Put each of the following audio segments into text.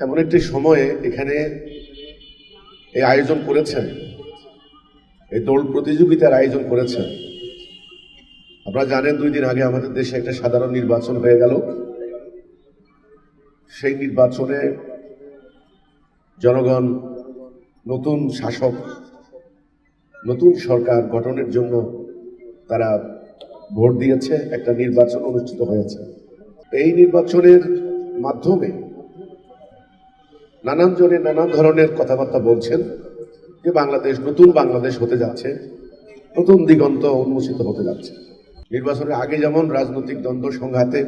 এমন একটি সময়ে এখানে এই আয়োজন করেছেন। এই দৌড় প্রতিযোগিতার আয়োজন করেছেন। আপনারা জানেন, দুই দিন আগে আমাদের দেশে একটা সাধারণ নির্বাচন হয়ে গেল। সেই নির্বাচনে জনগণ, নতুন শাসক, নতুন সরকার গঠনের জন্য তারা ভোট দিয়েছে। একটা নির্বাচন অনুষ্ঠিত হয়েছে। এই নির্বাচনের মাধ্যমে নানান জনে নানান ধরনের কথাবার্তা বলছেন যে বাংলাদেশ, নতুন বাংলাদেশ হতে যাচ্ছে, নতুন দিগন্ত উন্মোচিত হতে যাচ্ছে। নির্বাচনের আগে যেমন রাজনৈতিক দ্বন্দ্ব সংঘাতে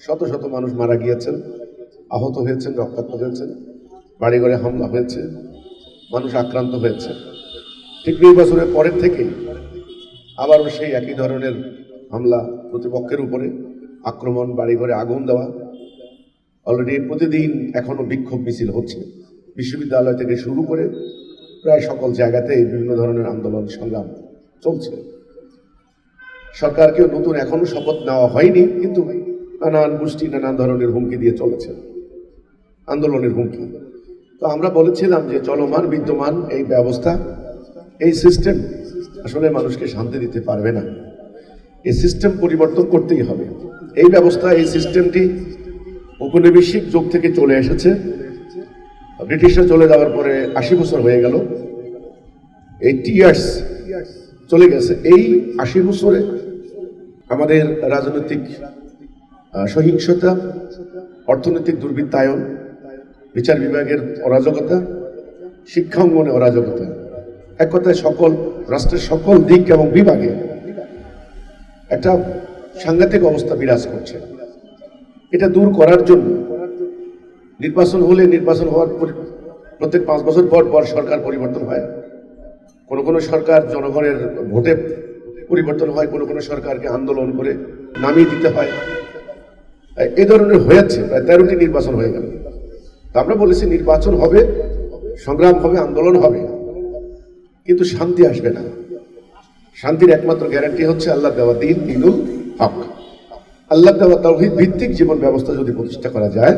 শত শত মানুষ মারা গিয়েছেন, আহত হয়েছেন, রক্তাক্ত হয়েছেন, বাড়িঘরে হামলা হয়েছে, মানুষ আক্রান্ত হয়েছে। ঠিক নির্বাচনের পরের থেকেই আবারও সেই একই ধরনের হামলা প্রতিপক্ষের উপরে আক্রমণ, বাড়িঘরে আগুন দেওয়া অলরেডি প্রতিদিন এখনও বিক্ষোভ মিছিল হচ্ছে। বিশ্ববিদ্যালয় থেকে শুরু করে প্রায় সকল জায়গাতেই বিভিন্ন ধরনের আন্দোলন সংগ্রাম চলছে। সরকারকেও নতুন এখনও শপথ নেওয়া হয়নি, কিন্তু নানান গোষ্ঠী নানান ধরনের হুমকি দিয়ে চলেছে। আন্দোলনের হুমকি। তো আমরা বলেছিলাম যে চলমান, বিদ্যমান এই ব্যবস্থা, এই সিস্টেম আসলে মানুষকে শান্তি দিতে পারবে না। এই সিস্টেম পরিবর্তন করতেই হবে। এই ব্যবস্থা, এই সিস্টেমটি উপনিবেশিক যুগ থেকে চলে এসেছে। ব্রিটিশরা চলে যাওয়ার পরে আশি বছর হয়ে গেল। এইটি ইয়ার্স চলে গেছে। এই আশি বছরে আমাদের রাজনৈতিক সহিংসতা, অর্থনৈতিক দুর্বৃত্তায়ন, বিচার বিভাগের অরাজকতা, শিক্ষা অঙ্গনে অরাজকতা, এক কথায় সকল, রাষ্ট্রের সকল দিক এবং বিভাগে একটা সাংঘাতিক অবস্থা বিরাজ করছে। এটা দূর করার জন্য। নির্বাচন হলে নির্বাচন হওয়ার পর- প্রত্যেক পাঁচ বছর পর পর সরকার পরিবর্তন হয়। কোনো কোনো সরকার জনগণের ভোটে পরিবর্তন হয়, কোনো কোনো সরকারকে আন্দোলন করে নামিয়ে দিতে হয়। এ ধরনের হয়েছে, প্রায় তেরোটি নির্বাচন হয়ে গেল। তা আমরা বলেছি নির্বাচন হবে, সংগ্রাম হবে, আন্দোলন হবে। কিন্তু শান্তি আসবে না। শান্তির একমাত্র গ্যারান্টি হচ্ছে আল্লাহ দেওয়া দিন, দিনুল হক। আল্লাহ দেওয়া তৌহিদ ভিত্তিক জীবন ব্যবস্থা যদি প্রতিষ্ঠা করা যায়,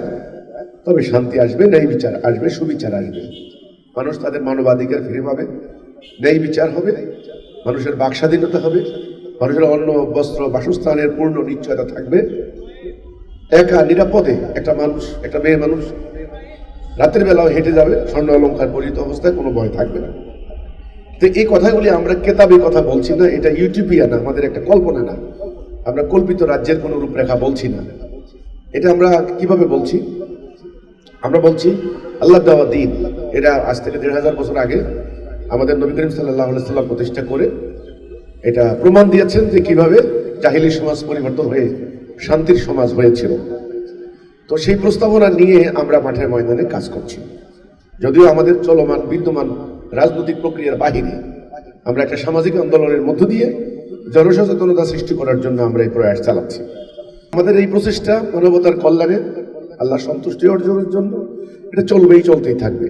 তবে শান্তি আসবে, ন্যায় বিচার আসবে, সুবিচার আসবে। মানুষ তাদের মানবাধিকার ফিরে পাবে, ন্যায় বিচার হবে, মানুষের বাক স্বাধীনতা হবে, মানুষের অন্ন, বস্ত্র, বাসস্থানের পূর্ণ নিশ্চয়তা থাকবে। একা, নিরাপদে একটা মানুষ, একটা মেয়ে মানুষ রাতের বেলাও হেঁটে যাবে, স্বর্ণ অলঙ্কার পরিচিত অবস্থায় কোনো ভয় থাকবে না। তো এই কথাগুলি আমরা কেতাবে কথা বলছি না, এটা ইউটিউবিয়া না, আমাদের একটা কল্পনা না। আমরা কল্পিত রাজ্যের কোনো রূপরেখা বলছি না। এটা আমরা কীভাবে বলছি? আমরা বলছি, আল্লাহ দেওয়া দিন, এটা আজ থেকে দেড় হাজার বছর আগে আমাদের নবী করিম সাল্লাহ সাল্লাম প্রতিষ্ঠা করে এটা প্রমাণ দিয়েছেন যে কীভাবে জাহিলি সমাজ পরিবর্তন হয়ে, শান্তির সমাজ হয়েছিল। তো সেই প্রস্তাবনা নিয়ে আমরা মাঠের ময়দানে কাজ করছি। যদিও আমাদের চলমান, বিদ্যমান রাজনৈতিক প্রক্রিয়ার বাহিরে আমরা একটা সামাজিক আন্দোলনের মধ্য দিয়ে জনসচেতনতা সৃষ্টি করার জন্য আমরা এই প্রয়াস চালাচ্ছি। আমাদের এই প্রচেষ্টা মানবতার কল্যাণে আল্লাহ সন্তুষ্টি অর্জনের জন্য এটা চলবেই, চলতেই থাকবে।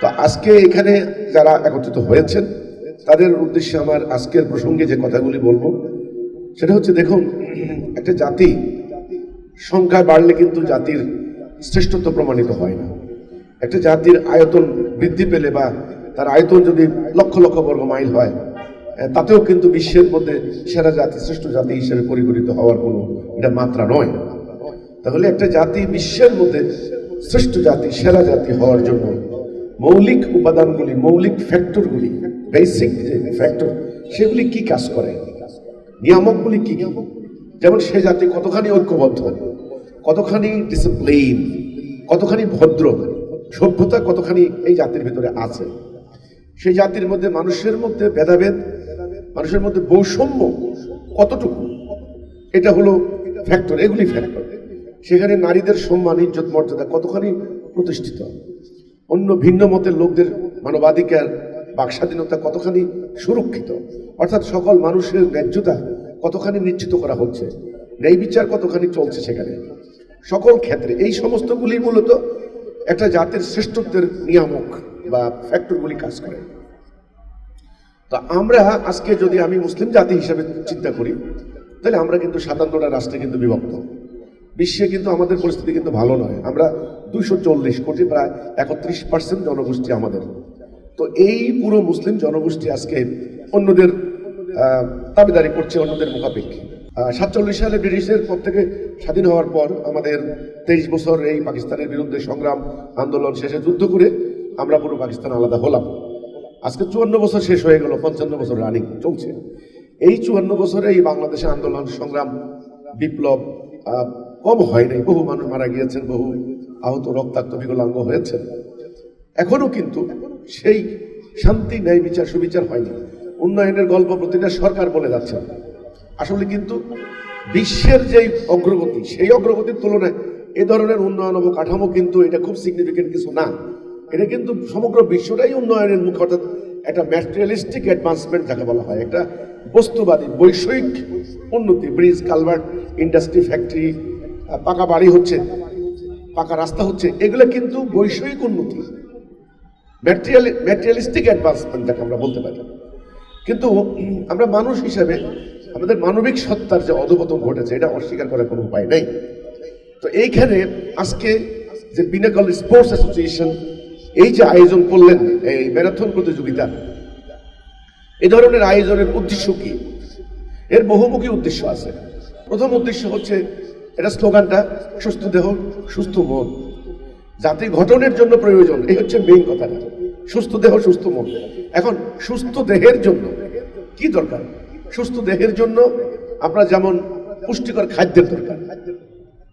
তো আজকে এখানে যারা একত্রিত হয়েছেন, তাদের উদ্দেশ্যে আমার আজকের প্রসঙ্গে যে কথাগুলি বলব, সেটা হচ্ছে দেখুন, একটা জাতি, সংখ্যা বাড়লে কিন্তু জাতির শ্রেষ্ঠত্ব প্রমাণিত হয় না। একটা জাতির আয়তন বৃদ্ধি পেলে বা তার আয়তন যদি লক্ষ লক্ষ বর্গ মাইল হয় তাতেও কিন্তু বিশ্বের মধ্যে সেরা জাতি, শ্রেষ্ঠ জাতি হিসেবে পরিগণিত হওয়ার কোনো এটা মাত্রা নয়। তাহলে একটা জাতি বিশ্বের মধ্যে শ্রেষ্ঠ জাতি, সেরা জাতি হওয়ার জন্য মৌলিক উপাদানগুলি, মৌলিক ফ্যাক্টরগুলি, বেসিক যে ফ্যাক্টর, সেগুলি কি কাজ করে? নিয়ামকগুলি কি? যেমন সে জাতি কতখানি ঐক্যবদ্ধ, কতখানি ডিসিপ্লিন কতখানি ভদ্র, সভ্যতা কতখানি এই জাতির ভিতরে আছে? সেই জাতির মধ্যে মানুষের মধ্যে ভেদাভেদ মানুষের মধ্যে বৈষম্য কতটুকু? এটা হলো ফ্যাক্টর এগুলি ফ্যাক্টর সেখানে নারীদের সম্মান, ইজ্জত, মর্যাদা কতখানি প্রতিষ্ঠিত? অন্য ভিন্ন মতের লোকদের মানবাধিকার বাক স্বাধীনতা কতখানি সুরক্ষিত? অর্থাৎ সকল মানুষের ন্যায্যতা কতখানি নিশ্চিত করা হচ্ছে? ন্যায় বিচার কতখানি চলছে সেখানে? সকল ক্ষেত্রে, এই সমস্তগুলি মূলত একটা জাতির শ্রেষ্ঠত্বের নিয়ামক বা ফ্যাক্টরগুলি কাজ করে। তো আমরা আজকে যদি আমি মুসলিম জাতি হিসেবে চিন্তা করি, তাহলে আমরা কিন্তু সাতান্নটা রাষ্ট্রে কিন্তু বিভক্ত। বিশ্বে কিন্তু আমাদের পরিস্থিতি কিন্তু ভালো নয়। আমরা দুইশো চল্লিশ কোটি প্রায় একত্রিশ পার্সেন্ট জনগোষ্ঠী আমাদের। তো এই পুরো মুসলিম জনগোষ্ঠী আজকে অন্যদের দাবিদারি করছে, অন্যদের মুখাপেক্ষী। সাতচল্লিশ সালে ব্রিটিশের পর থেকে স্বাধীন হওয়ার পর আমাদের তেইশ বছর এই পাকিস্তানের বিরুদ্ধে সংগ্রাম, আন্দোলন শেষে যুদ্ধ করে আমরা পুরো পাকিস্তান আলাদা হলাম। আজকে চুয়ান্ন বছর শেষ হয়ে গেল, পঞ্চান্ন বছর রানিং চলছে। এই চুয়ান্ন বছরে এই বাংলাদেশে আন্দোলন সংগ্রাম বিপ্লব কম হয় নাই। বহু মানুষ মারা গিয়েছেন, বহু আহত রক্তাক্ত বিকলাঙ্গ হয়েছেন। এখনও কিন্তু সেই শান্তি, ন্যায় বিচার, সুবিচার হয়নি। উন্নয়নের গল্প প্রতিটা সরকার বলে যাচ্ছে। আসলে কিন্তু বিশ্বের যেই অগ্রগতি, সেই অগ্রগতির তুলনায় এ ধরনের উন্নয়ন অবকাঠামো কিন্তু এটা খুব সিগনিফিকেন্ট কিছু না। এটা কিন্তু সমগ্র বিশ্বটাই উন্নয়নের মুখ, অর্থাৎ একটা ম্যাটেরিয়ালিস্টিক অ্যাডভান্সমেন্ট যাকে বলা হয়। একটা বস্তুবাদী বৈষয়িক উন্নতি, ব্রিজ, কালভার্ট, ইন্ডাস্ট্রি, ফ্যাক্টরি পাকা বাড়ি হচ্ছে, পাকা রাস্তা হচ্ছে, এগুলো কিন্তু বৈষয়িক উন্নতি। ম্যাটেরিয়াল ম্যাটেরিয়ালিস্টিক অ্যাডভান্সমেন্ট যাকে আমরা বলতে পারি। কিন্তু আমরা মানুষ হিসেবে আমাদের মানবিক সত্তার যে অধপতন ঘটেছে, এটা অস্বীকার করার কোনো উপায় নেই। তো এইখানে আজকে যে বিনাকল স্পোর্টস অ্যাসোসিয়েশন এই যে আয়োজন করলেন, এই ম্যারাথন প্রতিযোগিতা এই ধরনের আয়োজনের উদ্দেশ্য কি? এর বহুমুখী উদ্দেশ্য আছে। প্রথম উদ্দেশ্য হচ্ছে এটা স্লোগানটা, সুস্থ দেহ, সুস্থ মন। জাতি গঠনের জন্য প্রয়োজন, এই হচ্ছে মেইন কথাটা। সুস্থ দেহ, সুস্থ মন। এখন, সুস্থ দেহের জন্য কি দরকার? সুস্থ দেহের জন্য আপনার যেমন পুষ্টিকর খাদ্যের দরকার,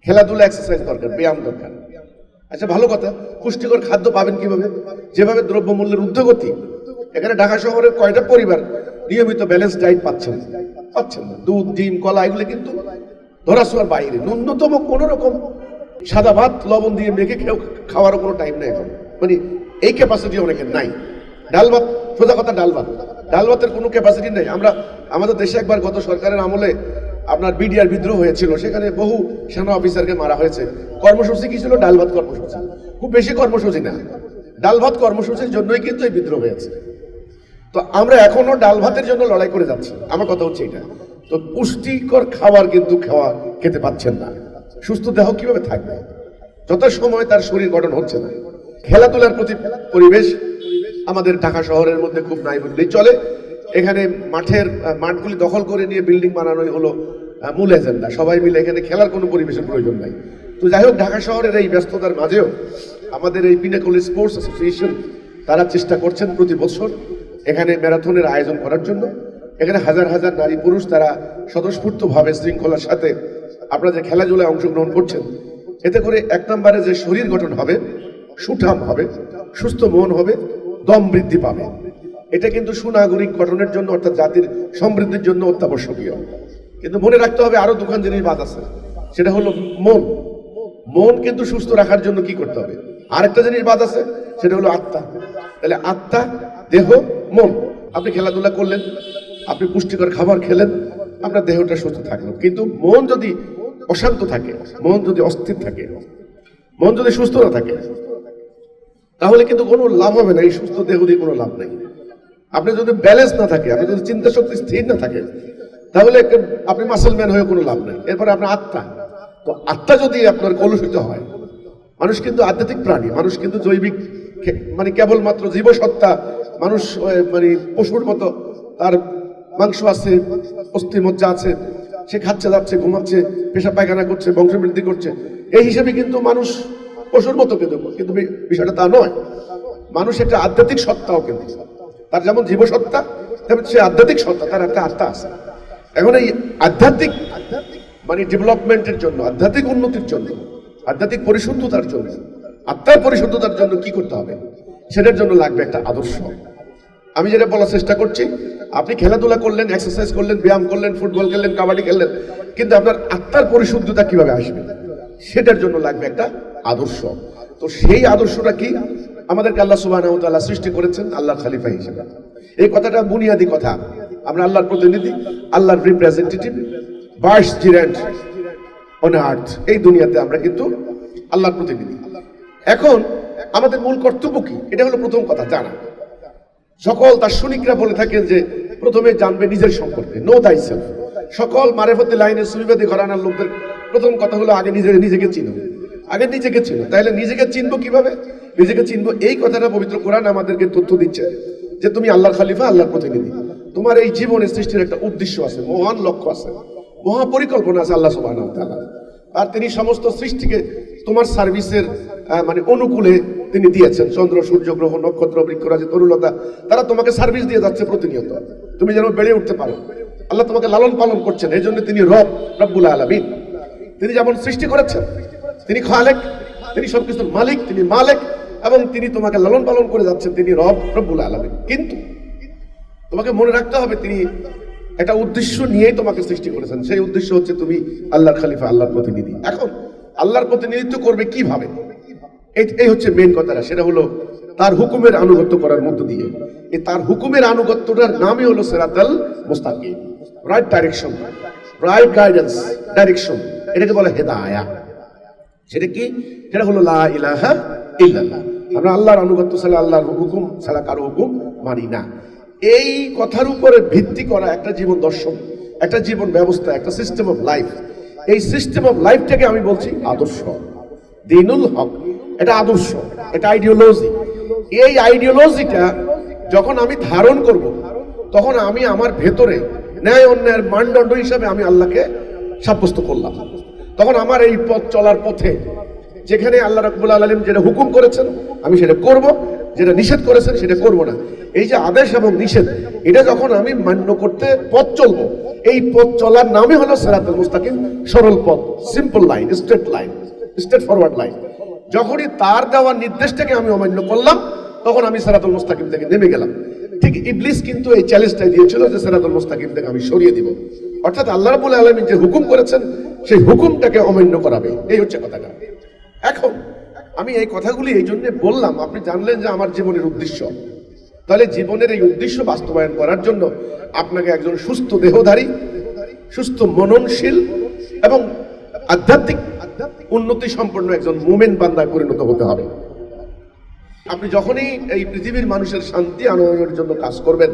খেলাধুলা এক্সারসাইজ দরকার, ব্যায়াম দরকার। আচ্ছা ভালো কথা। পুষ্টিকর খাদ্য পাবেন কীভাবে? যেভাবে দ্রব্যমূল্যের ঊর্ধ্বগতি এখানে ঢাকা শহরের কয়টা পরিবার নিয়মিত ব্যালেন্স ডায়েট পাচ্ছেন? পাচ্ছেন না। দুধ, ডিম, কলা, এগুলো কিন্তু ধরাছোঁয়ার বাইরে। ন্যূনতম কোনো রকম সাদা ভাত, লবণ দিয়ে মেখে খেয়েও খাওয়ারও কোনো টাইম নেই এখন। মানে এই ক্যাপাসিটি অনেকের নাই। ডাল ভাত, সোজা কথা, ডাল ভাত। ডাল ভাতের কোনো ক্যাপাসিটি নেই। আমরা, আমাদের দেশে একবার গত সরকারের আমলে আপনার বিডিআর বিদ্রোহ হয়েছিল, সেখানে বহু সেনা অফিসারকে মারা হয়েছে। কর্মসূচি কি ছিল? ডাল ভাত কর্মসূচি। খুব বেশি কর্মসূচি না। ডাল ভাত কর্মসূচির জন্যই কিন্তু এই বিদ্রোহ হয়েছে। তো আমরা এখনও ডাল ভাতের জন্য লড়াই করে যাচ্ছি। আমার কথা হচ্ছে এটা। তো পুষ্টিকর খাবার কিন্তু খাওয়া খেতে পাচ্ছেন না। সুস্থ দেহ কীভাবে থাকবে? যত সময় তার শরীর গঠন হচ্ছে না। খেলাধুলার প্রতি পরিবেশ আমাদের ঢাকা শহরের মধ্যে খুব নাই বললেই চলে। এখানে মাঠের মাঠগুলি দখল করে নিয়ে বিল্ডিং বানানোই হলো মূল এজেন্ডা সবাই মিলে এখানে খেলার কোনো পরিবেশের প্রয়োজন নাই। তো যাই হোক, ঢাকা শহরের এই ব্যস্ততার মাঝেও আমাদের এই পিনাকল স্পোর্টস অ্যাসোসিয়েশন তারা চেষ্টা করছেন প্রতি বছর এখানে ম্যারাথনের আয়োজন করার জন্য। এখানে হাজার হাজার নারী পুরুষ তারা স্বতঃস্ফূর্তভাবে শৃঙ্খলার সাথে আপনারা যে খেলাধুলায় অংশগ্রহণ করছেন, এতে করে এক নম্বরে যে শরীর গঠন হবে, সুঠাম হবে, সুস্থ মন হবে, দম বৃদ্ধি পাবে। এটা কিন্তু সুনাগরিক গঠনের জন্য অর্থাৎ জাতির সমৃদ্ধির জন্য অত্যাবশ্যকীয়। কিন্তু মনে রাখতে হবে আরও দোকান জিনিস বাদ আছে। সেটা হলো মন। মন কিন্তু সুস্থ রাখার জন্য কি করতে হবে? আরেকটা জিনিস বাদ আছে, সেটা হলো আত্মা। তাহলে আত্মা, দেহ, মন। আপনি খেলাধুলা করলেন, আপনি পুষ্টিকর খাবার খেলেন, আপনার দেহটা সুস্থ থাকল। কিন্তু মন যদি অশান্ত থাকে, মন যদি অস্থির থাকে, মন যদি সুস্থ না থাকে, তাহলে কিন্তু কোনো লাভ হবে না। এই সুস্থ দেহ দিয়ে কোনো লাভ নেই। আপনি যদি ব্যালেন্স না থাকে, আপনি যদি চিন্তা শক্তি স্থির না থাকে, তাহলে আপনি মাসেল ম্যান হয়ে কোনো লাভ নেই। এরপরে আপনার আত্মা। তো আত্মা যদি আপনার কলুষিত হয়, মানুষ কিন্তু আধ্যাত্মিক প্রাণী, মানুষ কিন্তু জৈবিক মানে কেবলমাত্র জীবসত্তা, মানুষ মানে পশুর মতো, তার মাংস আছে অস্থি মজ্জা আছে, সে খাচ্ছে যাচ্ছে ঘুমাচ্ছে পেশা পায়খানা করছে, বংশবৃদ্ধি করছে, এই হিসেবে কিন্তু মানুষ পশুর মতো কিন্তু কিন্তু বিষয়টা তা নয়। মানুষ একটা আধ্যাত্মিক সত্তাও কিন্তু তার যেমন জীবসত্তা তেমন সে আধ্যাত্মিক সত্তা, তার একটা আত্মা আছে। এখন এই আধ্যাত্মিক মানে ডেভেলপমেন্টের জন্য, আধ্যাত্মিক উন্নতির জন্য, আধ্যাত্মিক পরিশুদ্ধতার জন্য, আত্মার পরিশুদ্ধতার জন্য কি করতে হবে? সেটার জন্য লাগবে একটা আদর্শ। আমি যেটা বলার চেষ্টা করছি, আপনি খেলাধুলা করলেন এক্সারসাইজ করলেন, ব্যায়াম করলেন, ফুটবল খেললেন, কাবাডি খেললেন, কিন্তু আপনার আত্মার পরিশুদ্ধতা কীভাবে আসবে? সেটার জন্য লাগবে একটা আদর্শ। তো সেই আদর্শটা কি? আমাদেরকে আল্লাহ সুবাহ সৃষ্টি করেছেন আল্লাহর খালিফা হিসেবে। এই কথাটা বুনিয়াদি কথা। আমরা আল্লাহর প্রতিনিধি, আল্লাহর representative vicegerent on earth এই দুনিয়াতে আমরা কিন্তু আল্লাহর প্রতিনিধি। এখন আমাদের মূল কর্তব্য কি? এটা হলো প্রথম কথা, জানা। সকল দার্শনিকরা বলে থাকেন যে প্রথমে জানবে নিজের সম্পর্কে নো দাই সেলফ সকল মারেফতি লাইনের সুবিবাদী ঘরানার লোকদের প্রথম কথা হলো আগে নিজের, নিজেকে চিনো। আগে নিজেকে চিনো। তাহলে নিজেকে চিনবো কীভাবে? নিজেকে চিনবো, এই কথাটা পবিত্র কোরআন আমাদেরকে তথ্য দিচ্ছে যে তুমি আল্লাহর খালিফা, আল্লাহর প্রতিনিধি। তোমার এই জীবনে সৃষ্টির একটা উদ্দেশ্য আছে, মহান লক্ষ্য আছে, মহা পরিকল্পনা আছে আল্লাহ তাআলা। আর তিনি সমস্ত সৃষ্টিকে তোমার সার্ভিসের মানে অনুকূলে তিনি দিয়েছেন। চন্দ্র, সূর্য, গ্রহ, নক্ষত্র, বৃক্ষরাজি, তরুলতা, তারা তোমাকে সার্ভিস দিয়ে যাচ্ছে প্রতিনিয়ত। তুমি যেন বেড়ে উঠতে পারো। আল্লাহ তোমাকে লালন পালন করছেন, এই জন্য তিনি রব, রব্বুল আলামিন। তিনি যেমন সৃষ্টি করেছেন, তিনি খালেক, তিনি সবকিছুর মালিক, তিনি মালিক এবং তিনি তোমাকে লালন পালন করে যাচ্ছেন, তিনি রব, রব্বুল আলামিন। কিন্তু তোমাকে মনে রাখতে হবে, তিনি একটা উদ্দেশ্য নিয়েই তোমাকে সৃষ্টি করেছেন। সেই উদ্দেশ্য হচ্ছে তুমি আল্লাহর খালিফা, আল্লাহর প্রতিনিধি। এখন আল্লাহর প্রতিনিধিত্ব করবে কীভাবে? এই হচ্ছে মেন কথাটা সেটা হলো তার হুকুমের আনুগত্য করার মধ্য দিয়ে। এই তার হুকুমের আনুগত্যটার নামই হলো সেরাতাল মুস্তাকিম। Right direction right guidance direction এটাকে বলে হেদায়া সেটা কি? সেটা হলো লা ইলাহা ইল্লাল্লাহ। আমরা আল্লাহর আনুগত্য ছাড়া আল্লাহর হুকুম ছাড়া কারও হুকুম মানি না। এই কথার উপরে ভিত্তি করা একটা জীবন দর্শন, একটা জীবন ব্যবস্থা, একটা সিস্টেম অফ লাইফ এই সিস্টেম অফ লাইফটাকে আমি বলছি আদর্শ। দিনুল হক, এটা আদর্শ, এটা আইডিওলজি এই আইডিওলজিটা যখন আমি ধারণ করব, তখন আমি আমার ভেতরে ন্যায় অন্যায়ের মানদণ্ড হিসাবে আমি আল্লাহকে সাব্যস্ত করলাম। তখন আমার এই পথ চলার পথে যেখানে আল্লাহ রাকবুল আলম যেটা হুকুম করেছেন, আমি সেটা করব। যেটা নিষেধ করেছেন, সেটা করব না। এই যে আদেশ এবং নিষেধ, এটা যখন আমি মান্য করতে পথ চলবো, এই পথ চলার নামই হলো সেরাতুল মুস্তাকিম। সরল পথ simple line straight line straight forward line যখনই তার দেওয়ার নির্দেশটাকে আমি অমান্য করলাম, তখন আমি সেরাতুল মুস্তাকিম থেকে নেমে গেলাম। ঠিক ইবলিস কিন্তু এই চ্যালেঞ্জটাই দিয়েছিল যে সেরাতুল মুস্তাকিম থেকে আমি সরিয়ে দিব। অর্থাৎ আল্লাহ রাবুল আলমী যে হুকুম করেছেন, সেই হুকুমটাকে অমান্য করাবে। এই হচ্ছে কথাটা। এখন আমি এই কথাগুলি এই জন্য বললাম, আপনি জানলেন যে আমার জীবনের উদ্দেশ্য। তাহলে জীবনের এই উদ্দেশ্য বাস্তবায়ন করার জন্য আপনাকে একজন সুস্থ দেহধারী, সুস্থ মননশীল এবং আধ্যাত্মিক উন্নতি সম্পন্ন একজন মোমেন বান্দায় পরিণত হতে হবে। আপনি যখনই এই পৃথিবীর মানুষের শান্তি আনয়নের জন্য কাজ করবেন,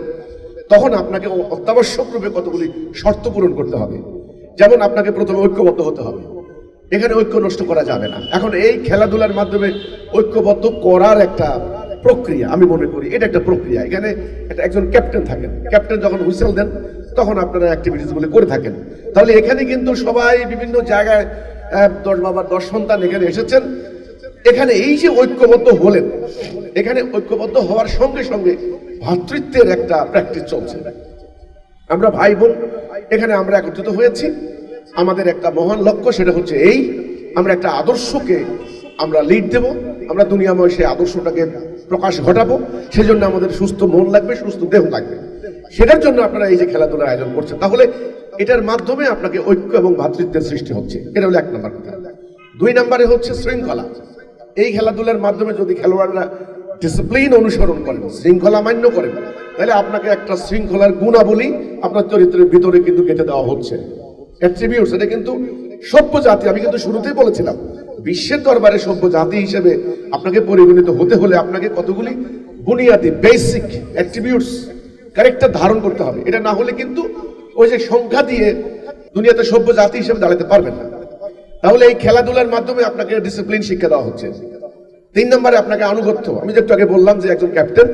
তখন আপনাকে অত্যাবশ্যক রূপে কতগুলি শর্ত পূরণ করতে হবে। যেমন আপনাকে প্রথমে ঐক্যবদ্ধ হতে হবে। এখানে ঐক্য নষ্ট করা যাবে না। এখন এই খেলাধুলার মাধ্যমে ঐক্যবদ্ধ করার একটা প্রক্রিয়া আমি মনে করি। এটা একটা প্রক্রিয়া। এখানে একটা একজন ক্যাপ্টেন থাকেন। ক্যাপ্টেন যখন হুইসেল দেন, তখন আপনারা অ্যাক্টিভিটিসগুলো করে থাকেন। তাহলে এখানে কিন্তু সবাই বিভিন্ন জায়গায় দশ বাবার দশ সন্তান এখানে এসেছেন। এখানে এই যে ঐক্যবদ্ধ হলেন, এখানে ঐক্যবদ্ধ হওয়ার সঙ্গে সঙ্গে ভ্রাতৃত্বের একটা প্র্যাকটিস চলছে। আমরা ভাই বোন, এখানে আমরা একত্রিত হয়েছি। আমাদের একটা মহান লক্ষ্য সেটা হচ্ছে এই, আমরা একটা আদর্শকে আমরা লিড দেব, আমরা দুনিয়াময় সেই আদর্শটাকে প্রকাশ ঘটাবো, সেজন্য আমাদের সুস্থ মন লাগবে, সুস্থ দেহ লাগবে। সেটার জন্য আপনারা এই যে খেলাধুলার আয়োজন করছেন, তাহলে এটার মাধ্যমে আপনাকে ঐক্য এবং ভ্রাতৃত্বের সৃষ্টি হচ্ছে। এটা হলো এক নম্বর কথা। দুই নম্বরে হচ্ছে শৃঙ্খলা। এই খেলাধুলার মাধ্যমে যদি খেলোয়াড়রা ডিসিপ্লিন অনুসরণ করেন, শৃঙ্খলা মান্য করেন, তাহলে আপনাকে একটা শৃঙ্খলার গুণাবলী আপনার চরিত্রের ভিতরে কিন্তু কেটে দেওয়া হচ্ছে। অ্যাট্রিবিউটস এটা কিন্তু সভ্য জাতি, আমি কিন্তু শুরুতেই বলেছিলাম। বিশ্বের দরবারে সভ্য জাতি হিসেবে আপনাকে পরিগণিত হতে হলে আপনাকে কতগুলি বুনিয়াদি বেসিক অ্যাট্রিবিউটস ক্যারেক্টার ধারণ করতে হবে। এটা না হলে কিন্তু ওই যে সংখ্যা দিয়ে দুনিয়াতে সভ্য জাতি হিসেবে দাঁড়াতে পারবেন না। তাহলে এই খেলাধুলার মাধ্যমে আপনাকে ডিসিপ্লিন শিক্ষা দেওয়া হচ্ছে। তিন নম্বরে আপনাকে আনুগত্য। আমি যে একটু আগে বললাম যে একজন ক্যাপ্টেন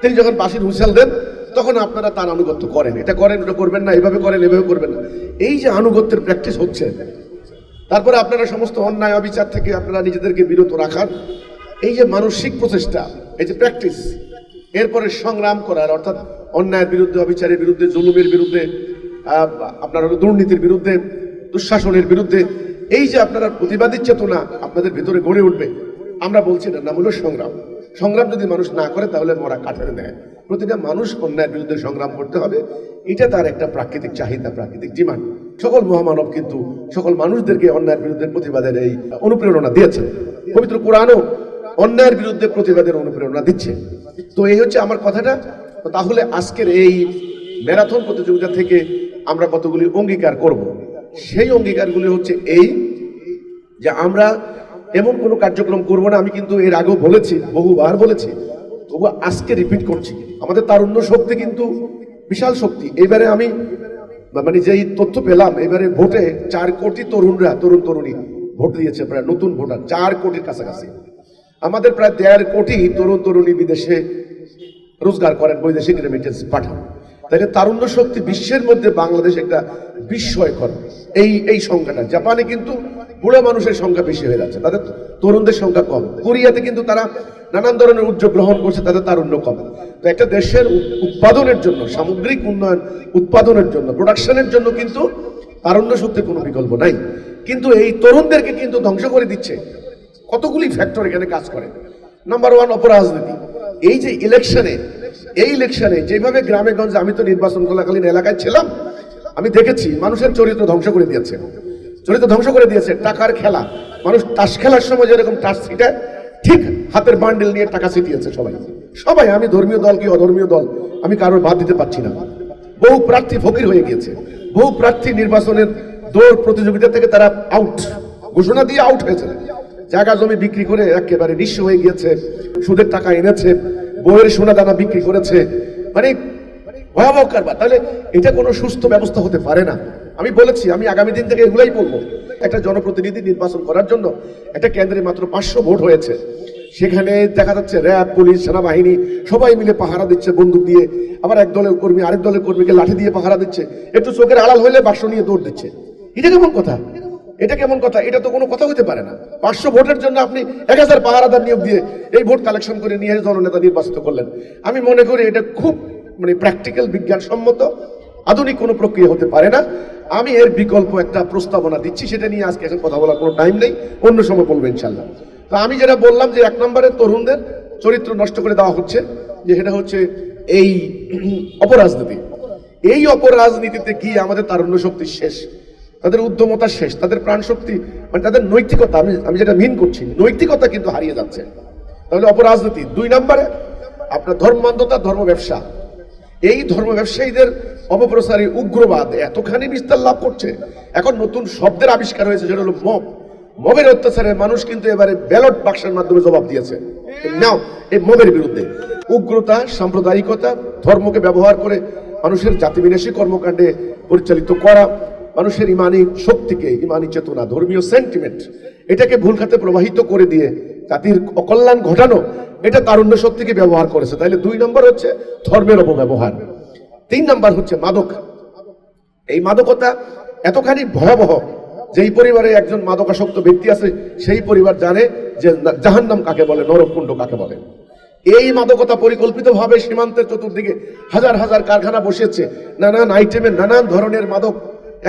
তিনি যখন বাসির হুইসেল দেন, তখন আপনারা তার আনুগত্য করেন। এটা করেন, ওটা করবেন না, এভাবে করেন, এভাবে করবেন না। এই যে আনুগত্যের প্র্যাকটিস হচ্ছে, তারপরে আপনারা সমস্ত অন্যায়, অবিচার থেকে আপনারা নিজেদেরকে বিরত রাখার এই যে মানসিক প্রচেষ্টা, এই যে প্র্যাকটিস এরপরে সংগ্রাম করার, অর্থাৎ অন্যায়ের বিরুদ্ধে, অবিচারের বিরুদ্ধে, জুলুমের বিরুদ্ধে আপনার দুর্নীতির বিরুদ্ধে, দুঃশাসনের বিরুদ্ধে, এই যে আপনারা প্রতিবাদী চেতনা আপনাদের ভিতরে গড়ে উঠবে, আমরা বলছি না নাম হলো সংগ্রাম। সংগ্রাম যদি মানুষ না করে, তাহলে মরা কাঠারে দেয়। প্রতিটা মানুষ অন্যায়ের বিরুদ্ধে সংগ্রাম করতে হবে। এটা তার একটা প্রাকৃতিক চাহিদা, প্রাকৃতিক ডিমান্ড। সকল মহামানব কিন্তু সকল মানুষদেরকে অন্যায়ের বিরুদ্ধে প্রতিবাদের এই অনুপ্রেরণা দিয়েছেন। পবিত্র কোরআনও অন্যায়ের বিরুদ্ধে প্রতিবাদের অনুপ্রেরণা দিচ্ছে। তো এই হচ্ছে আমার কথাটা। তাহলে আজকের এই ম্যারাথন প্রতিযোগিতা থেকে আমরা কতগুলি অঙ্গীকার করব? সেই অঙ্গীকারগুলি হচ্ছে এই যে আমরা এমন কোনো কার্যক্রম করব না। আমি কিন্তু এর আগেও বলেছি, বহুবার বলেছি। তবু আজকে রিপিট করছি। আমাদের তারুণ্য শক্তি কিন্তু বিশাল শক্তি। এবারে আমি মানে যেই তথ্য পেলাম এবারে ভোটে চার কোটি তরুণরা, তরুণ তরুণী ভোট দিয়েছে, প্রায় নতুন ভোটার, চার কোটির কাছাকাছি। আমাদের প্রায় দেড় কোটি তরুণ তরুণী বিদেশে রোজগার করেন, বৈদেশিক রেমিটেন্স পাঠান। তাহলে তারুণ্য শক্তি বিশ্বের মধ্যে বাংলাদেশ একটা বিস্ময়কর। এই এই সংখ্যাটা, জাপানে কিন্তু বুড়ো মানুষের সংখ্যা বেশি হয়ে যাচ্ছে, তাদের তরুণদের সংখ্যা কম। কোরিয়াতে কিন্তু তারা নানান ধরনের উদ্যোগ গ্রহণ করছে তাদের তারুণ্য কম তো একটা দেশের উৎপাদনের জন্য, সামগ্রিক উন্নয়ন, উৎপাদনের জন্য প্রোডাকশনের জন্য কিন্তু তারুণ্য শক্তির কোনো বিকল্প নাই। কিন্তু এই তরুণদেরকে কিন্তু ধ্বংস করে দিচ্ছে। কতগুলি ফ্যাক্টর এখানে কাজ করে। নাম্বার ওয়ান অপরাজনীতি। এই যে ইলেকশনে এই ইলেকশনে যেভাবে গ্রামে গঞ্জে আমি তো নির্বাচন চলাকালীন এলাকায় ছিলাম, আমি দেখেছি মানুষের চরিত্র ধ্বংস করে দিয়েছে। চরিত্র ধ্বংস করে দিয়েছে, টাকার খেলা। মানুষ তাস খেলার সময় যেরকম টাস ছিটায় ঠিক হাতের বান্ডেল নিয়ে টাকা ছিটিয়েছে সবাই। সবাই, আমি ধর্মীয় দল কি অধর্মীয় দল? আমি কারোর বাদ দিতে পারছি না। বহু প্রার্থী ফকির হয়ে গিয়েছে। বহু প্রার্থী নির্বাচনের দৌড় প্রতিযোগিতা থেকে তারা আউট ঘোষণা দিয়ে আউট হয়েছে। জায়গা জমি বিক্রি করে একেবারে নিঃস্ব হয়ে গিয়েছে। সুদের টাকা এনেছে। বইয়ের সোনা দানা বিক্রি করেছে। মানে ভয়াবহ কারবার। তাহলে এটা কোনো সুস্থ ব্যবস্থা হতে পারে না। আমি বলেছি, আমি আগামী দিন থেকে এগুলাই বলব। একটা জনপ্রতিনিধি নির্বাচন করার জন্য একটা কেন্দ্রে মাত্র পাঁচশো ভোট হয়েছে। সেখানে দেখা যাচ্ছে, র্যাব, পুলিশ, সেনাবাহিনী, সবাই মিলে পাহারা দিচ্ছে বন্দুক দিয়ে। আবার এক দলের কর্মী, আরেক দলের কর্মীকে লাঠি দিয়ে পাহারা দিচ্ছে। একটু চোখের আড়াল হইলে বাক্স নিয়ে দৌড় দিচ্ছে। এটা কেমন কথা? এটা কেমন কথা? এটা তো কোনো কথা হতে পারে না। পাঁচশো ভোটের জন্য আপনি এক হাজার পাহারাদার নিয়োগ দিয়ে এই ভোট কালেকশন করে নিয়ে জননেতা নির্বাচিত করলেন। আমি মনে করি এটা খুব মানে প্র্যাকটিক্যাল বিজ্ঞানসম্মত। আধুনিক কোনো প্রক্রিয়া হতে পারে না। আমি এর বিকল্প একটা প্রস্তাবনা দিচ্ছি, সেটা নিয়ে আজকে এখন কথা বলার কোনো টাইম নেই, অন্য সময় বলব ইনশাল্লাহ তো আমি যেটা বললাম যে এক নম্বরে তরুণদের চরিত্র নষ্ট করে দেওয়া হচ্ছে, যে সেটা হচ্ছে এই অপরাজনীতি। এই অপরাজনীতিতে গিয়ে আমাদের তারুণ্য শক্তি শেষ, তাদের উদ্যমতা শেষ, তাদের প্রাণ শক্তি মানে তাদের নৈতিকতা, আমি আমি যেটা মিন করছি, নৈতিকতা কিন্তু হারিয়ে যাচ্ছে। তাহলে অপরাজনীতি, দুই নম্বরে আপনার ধর্মান্ধতা ধর্ম ব্যবসা এই ধর্ম ব্যবসায়ীদের অপপ্রচারী উগ্রবাদ এতখানি বিস্তার লাভ করছে। এখন নতুন শব্দের আবিষ্কার হয়েছে যেটা হলো মব। মবের অত্যাচারে মানুষ কিন্তু এবারে ব্যালট বাক্সের মাধ্যমে জবাব দিয়েছে। নাও, এই মবের বিরুদ্ধে। উগ্রতা, সাম্প্রদায়িকতা, ধর্মকে ব্যবহার করে মানুষের জাতিবিনাশী কর্মকাণ্ডে পরিচালিত করা, মানুষের ইমানি শক্তিকে, ইমানি চেতনা, ধর্মীয় সেন্টিমেন্ট এটাকে ভুল খাতে প্রবাহিত করে দিয়ে জাতির অকল্যাণ ঘটানো এটা তারুণ্য শক্তিকে ব্যবহার করেছে। তাইলে দুই নম্বর হচ্ছে ধর্মের অপব্যবহার। তিন নম্বর হচ্ছে মাদক। এই মাদকতা এতখানি ভয়াবহ, যেই পরিবারে একজন মাদকাসক্ত ব্যক্তি আছে, সেই পরিবার জানে যে জাহান্নাম কাকে বলে, নরকুণ্ড কাকে বলে। এই মাদকতা পরিকল্পিতভাবে সীমান্তের চতুর্দিকে হাজার হাজার কারখানা বসেছে নানান আইটেমের নানান ধরনের মাদক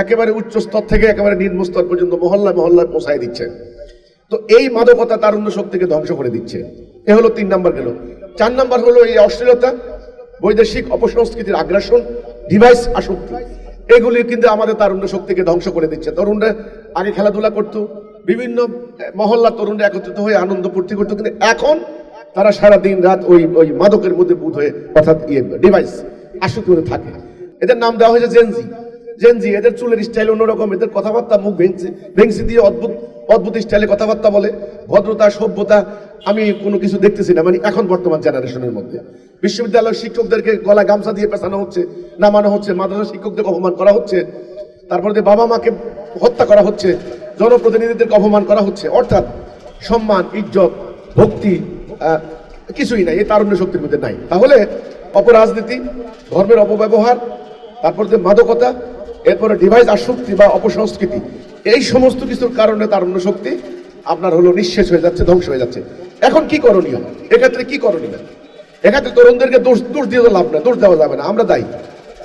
একেবারে উচ্চ স্তর থেকে একেবারে নিম্ন স্তর পর্যন্ত মহল্লায় মহল্লায় পৌঁছায় দিচ্ছে। তো এই মাদকতা তারুণ্য শক্তিকে ধ্বংস করে দিচ্ছে। এ হলো তিন নাম্বার গেল। চার নাম্বার হলো এই অশ্লীলতা, বৈদেশিক অপসংস্কৃতির আগ্রাসন ডিভাইস আসক্তি। এগুলি কিন্তু আমাদের তারুণ্য শক্তিকে ধ্বংস করে দিচ্ছে। তরুণরা আগে খেলাধুলা করতো, বিভিন্ন মহল্লা তরুণরা একত্রিত হয়ে আনন্দ ফুর্তি করতো, কিন্তু এখন তারা সারা দিন রাত ওই ওই মাদকের মধ্যে বুধ হয়ে অর্থাৎ ইয়ে ডিভাইস আসক্তি থাকে। এদের নাম দেওয়া হয়েছে জেনজি জেনজি এদের চুলের স্টাইল অন্যরকম, এদের কথাবার্তা মুখ ভেঙছে ভেঙসি দিয়ে অদ্ভুত অদ্ভুত স্টাইলে কথাবার্তা বলে। ভদ্রতা, সভ্যতা, আমি কোনো কিছু দেখতেছি না মানে এখন বর্তমান জেনারেশনের মধ্যে। বিশ্ববিদ্যালয়ের শিক্ষকদেরকে গলা গামছা দিয়ে পেছানো হচ্ছে, নামানো হচ্ছে মাদ্রাসা শিক্ষকদের অপমান করা হচ্ছে, তারপরে বাবা মাকে হত্যা করা হচ্ছে, জনপ্রতিনিধিদেরকে অপমান করা হচ্ছে। অর্থাৎ সম্মান, ইজ্জত, ভক্তি কিছুই নাই এই তারুণ্য শক্তির মধ্যে নাই। তাহলে অপরাজনীতি, ধর্মের অপব্যবহার, তারপর যে মাদকতা এরপরে ডিভাইস আসক্তি বা অপসংস্কৃতি, এই সমস্ত কিছুর কারণে তারুণ্য শক্তি আপনার হলো নিঃশেষ হয়ে যাচ্ছে, ধ্বংস হয়ে যাচ্ছে। এখন কি করণীয়? এক্ষেত্রে কি করণীয়? এক্ষেত্রে তরুণদেরকে দোষ দোষ দিয়ে লাভ না দোষ দেওয়া যাবে না, আমরা দায়ী।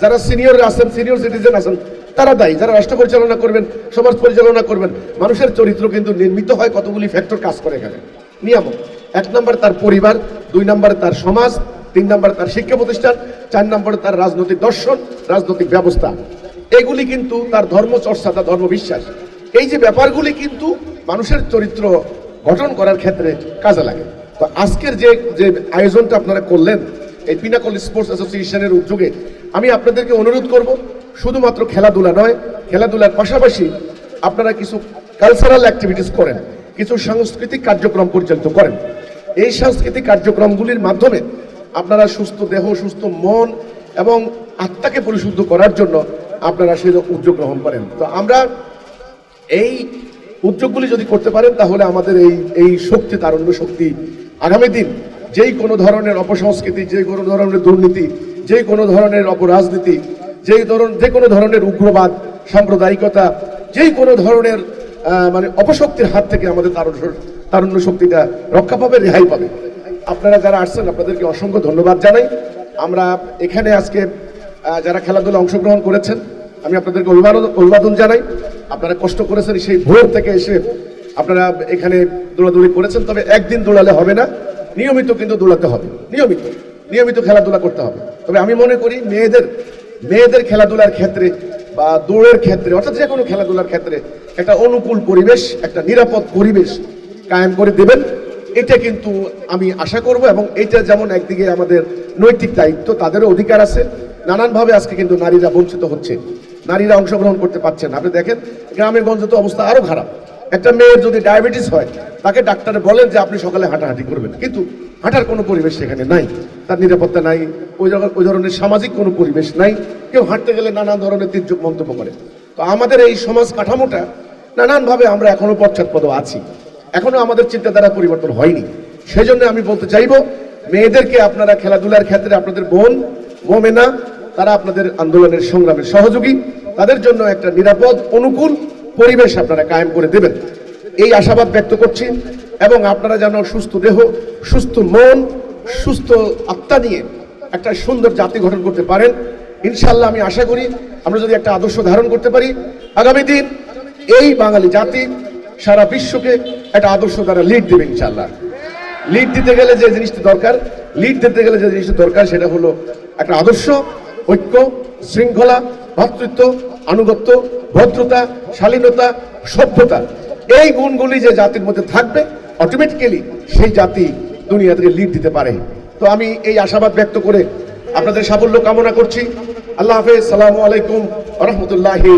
যারা সিনিয়র আছেন সিনিয়র সিটিজেন আছেন, তারা দায়ী। যারা রাষ্ট্র পরিচালনা করবেন, সমাজ পরিচালনা করবেন, মানুষের চরিত্র কিন্তু নির্মিত হয় কতগুলি ফ্যাক্টর কাজ করে এখানে। নিয়ামক। এক নম্বর তার পরিবার, দুই নম্বরে তার সমাজ, তিন নম্বরে তার শিক্ষা প্রতিষ্ঠান, চার নম্বরে তার রাজনৈতিক দর্শন, রাজনৈতিক ব্যবস্থা। এগুলি কিন্তু তার ধর্ম চর্চা তার ধর্ম বিশ্বাস এই যে ব্যাপারগুলি কিন্তু মানুষের চরিত্র গঠন করার ক্ষেত্রে কাজে লাগে। তো আজকের যে যে আয়োজনটা আপনারা করলেন, এই পিনাকল স্পোর্টস অ্যাসোসিয়েশনের উদ্যোগে আমি আপনাদেরকে অনুরোধ করব, শুধুমাত্র খেলাধুলা নয়, খেলাধুলার পাশাপাশি আপনারা কিছু কালচারাল অ্যাক্টিভিটিস করেন, কিছু সাংস্কৃতিক কার্যক্রম পরিচালিত করেন। এই সাংস্কৃতিক কার্যক্রমগুলির মাধ্যমে আপনারা সুস্থ দেহ, সুস্থ মন এবং আত্মাকে পরিশুদ্ধ করার জন্য আপনারা সেই উদ্যোগ গ্রহণ করেন। তো আমরা এই উদ্যোগগুলি যদি করতে পারেন, তাহলে আমাদের এই এই শক্তি, তারুণ্য শক্তি আগামী দিন যেই কোনো ধরনের অপসংস্কৃতি, যে কোনো ধরনের দুর্নীতি, যে কোনো ধরনের অপরাজনীতি যেই ধরন, যে কোনো ধরনের উগ্রবাদ, সাম্প্রদায়িকতা যেই কোনো ধরনের মানে অপশক্তির হাত থেকে আমাদের তারুণ্য তারুণ্য শক্তিটা রক্ষা পাবে, রেহাই পাবে। আপনারা যারা আসছেন, আপনাদেরকে অসংখ্য ধন্যবাদ জানাই। আমরা এখানে আজকে যারা খেলাধুলা অংশগ্রহণ করেছেন আমি আপনাদেরকে অভিবাদন অভিবাদন জানাই। আপনারা কষ্ট করেছেন সেই ভোর থেকে এসে আপনারা এখানে দৌড়াদৌড়ি করেছেন, তবে একদিন দৌড়ালে হবে না। নিয়মিত কিন্তু দৌড়াতে হবে। নিয়মিত। নিয়মিত খেলাধুলা করতে হবে। তবে আমি মনে করি মেয়েদের মেয়েদের খেলাধুলার ক্ষেত্রে বা দৌড়ের ক্ষেত্রে, অর্থাৎ যে কোনো খেলাধুলার ক্ষেত্রে একটা অনুকূল পরিবেশ, একটা নিরাপদ পরিবেশ কায়েম করে দেবেন। এটা কিন্তু আমি আশা করব এবং এটা যেমন একদিকে আমাদের নৈতিক দায়িত্ব, তাদেরও অধিকার আছে। নানানভাবে আজকে কিন্তু নারীরা বঞ্চিত হচ্ছে। নারীরা অংশগ্রহণ করতে পারছেন আপনি দেখেন গ্রামে গঞ্জে তো অবস্থা আরও খারাপ। একটা মেয়ের যদি ডায়াবেটিস হয়, তাকে ডাক্তারে বলেন যে আপনি সকালে হাঁটাহাঁটি করবেন। কিন্তু হাঁটার কোনো পরিবেশ সেখানে নাই। তার নিরাপত্তা নাই, ওই ওই ধরনের সামাজিক কোনো পরিবেশ নাই। কেউ হাঁটতে গেলে নানান ধরনের তির্যক মন্তব্য করে। তো আমাদের এই সমাজ কাঠামোটা নানানভাবে আমরা এখনও পশ্চাৎপদ আছি। এখনও আমাদের চিন্তাধারা পরিবর্তন হয়নি। সেই জন্য আমি বলতে চাইব, মেয়েদেরকে আপনারা খেলাধুলার ক্ষেত্রে আপনাদের বোন মোমেনা তারা আপনাদের আন্দোলনের সংগ্রামের সহযোগী। তাদের জন্য একটা নিরাপদ, অনুকূল পরিবেশ আপনারা কায়েম করে দেবেন। এই আশাবাদ ব্যক্ত করছি এবং আপনারা যেন সুস্থ দেহ, সুস্থ মন, সুস্থ আত্মা নিয়ে একটা সুন্দর জাতি গঠন করতে পারেন। ইনশাল্লাহ আমি আশা করি আমরা যদি একটা আদর্শ ধারণ করতে পারি, আগামী দিন এই বাঙালি জাতি সারা বিশ্বকে একটা আদর্শ দ্বারা লিড দেবে ইনশাল্লাহ লিড দিতে গেলে যে জিনিসটা দরকার লিড দিতে গেলে যে জিনিসটা দরকার সেটা হলো একটা আদর্শ। ঐক্য, শৃঙ্খলা ভ্রাতৃত্ব আনুগত্য, ভদ্রতা, শালীনতা, সভ্যতা, এই গুণগুলি যে জাতির মধ্যে থাকবে অটোমেটিক্যালি সেই জাতি দুনিয়া থেকে লিড দিতে পারে। তো আমি এই আশাবাদ ব্যক্ত করে আপনাদের সাফল্য কামনা করছি। আল্লাহ হাফেজ, সালামু আলাইকুম রহমতুল্লাহি